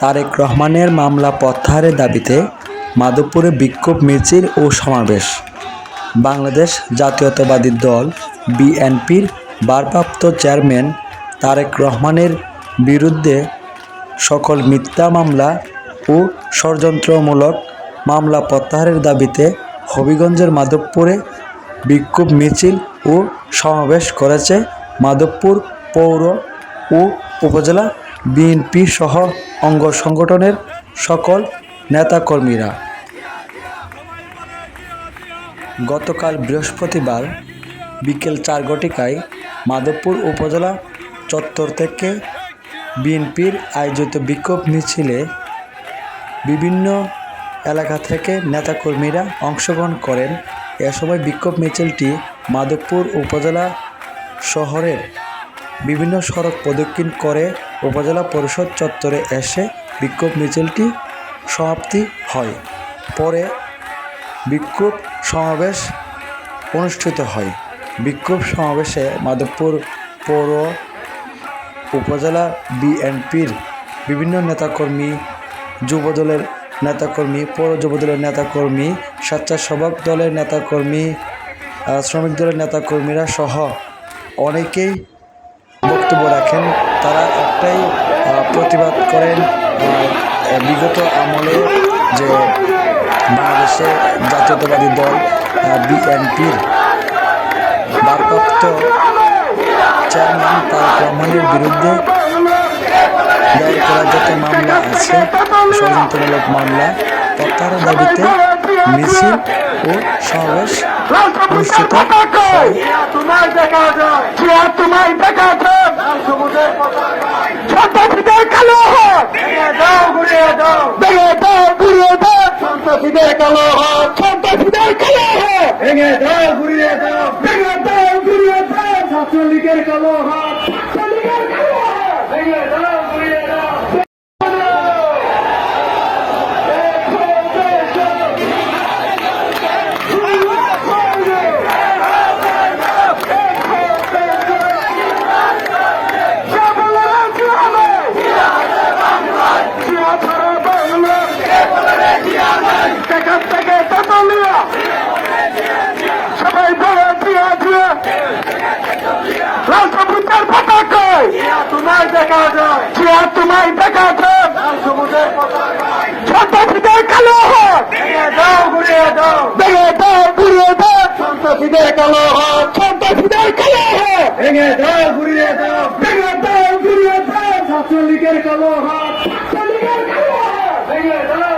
তারেক রহমানের মামলা প্রত্যাহারের দাবিতে মাধবপুরে বিক্ষোভ, মিছিল ও সমাবেশ। বাংলাদেশ জাতীয়তাবাদী দল বিএনপির ভারপ্রাপ্ত চেয়ারম্যান তারেক রহমানের বিরুদ্ধে সকল মিথ্যা মামলা ও ষড়যন্ত্রমূলক মামলা প্রত্যাহারের দাবিতে হবিগঞ্জের মাধবপুরে বিক্ষোভ, মিছিল ও সমাবেশ করেছে মাধবপুর পৌর ও উপজেলা বিএনপি সহ অঙ্গ সংগঠনের সকল নেতাকর্মীরা। গতকাল বৃহস্পতিবার বিকেল চার ঘটিকায় মাধবপুর উপজেলা চত্বর থেকে বিএনপির আয়োজিত বিক্ষোভ মিছিলে বিভিন্ন এলাকা থেকে নেতাকর্মীরা অংশগ্রহণ করেন। এ সময় বিক্ষোভ মিছিলটি মাধবপুর উপজেলা শহরের বিভিন্ন সড়ক প্রদক্ষিণ করে উপজেলা পরিষদ চত্বরে এসে বিক্ষোভ মিছিলটি সমাপ্তি হয়। পরে বিক্ষোভ সমাবেশ অনুষ্ঠিত হয়। বিক্ষোভ সমাবেশে মাধবপুর পৌর উপজেলা বিএনপির বিভিন্ন নেতাকর্মী, যুবদলের নেতাকর্মী, পৌর যুবদলের নেতাকর্মী, স্বেচ্ছাসেবক দলের নেতাকর্মী শ্রমিক দলের নেতাকর্মীরা সহ অনেকেই বক্তব্য রাখেন। তারা একটাই প্রতিবাদ করেন বিগত আমলে যে বাংলাদেশে জাতীয়তাবাদী দল বিএনপির ভারপ্রাপ্ত চেয়ারম্যান তারেক রহমানের বিরুদ্ধে দায়ের করা যত মামলা আছে, ষড়যন্ত্রমূলক মামলা, প্রত্যাহারের দাবিতে মিছিল ও সমাবেশ অনুষ্ঠিত হয় তোমায় দেখা যায় চেয়ার তোমায় দেখা যায় সবুজের ছোট ফিতে কালো হোক ভেঙে দাও ঘুরিয়ে দাও ভেঙে দাও ঘুরিয়ে দাও ছোট ফিতে কালো হোক ছোট ফিতে কালো হোক ভেঙে দাও ঘুরিয়ে দাও ভেঙে দাও ঘুরিয়ে দাও ছাত্রলীগের কালো হোক তোমার দেখা কই? তোমার দেখা যায় চেয়ার তোমার দেখা যায় কালো হাত দাও ঘুরিয়ে দাও। সন্ত্রাসীদের কালো হাত সন্ত্রাসীদের কালো হাত ভেঙে দাও ঘুরিয়ে দাও। ভেঙে দাও ঘুরিয়ে দাও। ছাত্রলীগের কালো হাত ছাত্রলীগের কালো হাত ভেঙে দাও।